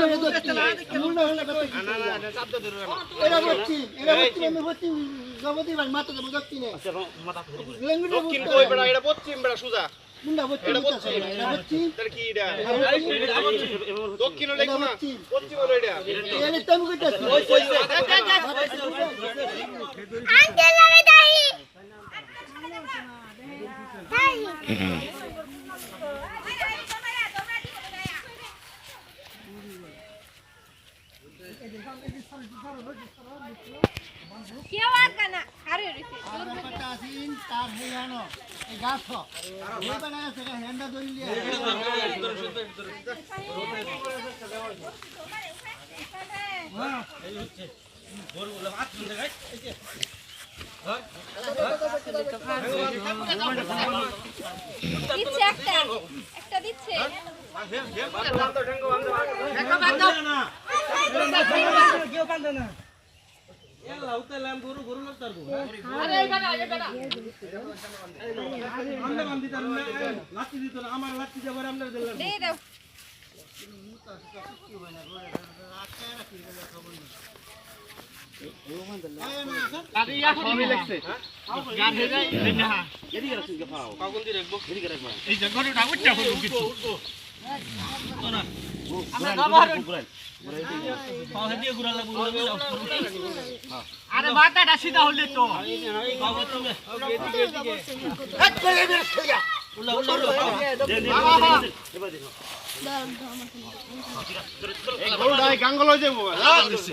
মেরে দচ্ছি। মুন্ডা হলে কথা কি এরা বচ্ছি এরা বচ্ছি আমি বচ্ছি জগতি ভাই মাথা দেবো দচ্ছি নে লেঙ্গুটা দক্ষিণ কই বেড়া এটা পশ্চিম বেড়া সুজা মুন্ডা এটা কি এটা দক্ষিণ হলে না বচ্ছি। পশ্চিম এটা এর তেমন কইতাছি আঙ্কেল আমি দাহি দাহি কেউ আগে না আরে রেছে আর ব্যাপারটা আসিন তার হেয়ানো এই গাছ এই বানায় আছে হ্যান্ডা ধরি লিয়া দিচ্ছে একটা হয়ে যাব এই যে ঠ্যাং ছুটাই আছে গাঙ্গ বেড়া বালেট উল্লা হল্লা কাম হল না মাথা দিবেন আছে দচ্ছি না ভাই মাথা দেবে দচ্ছি মাথা দেবে দচ্ছি মুন্ডা হল্লা কথা কি এরা বচ্ছি এরা বচ্ছি আমি বচ্ছি জগতি ভাই মাথা দেবো দচ্ছি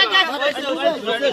হলে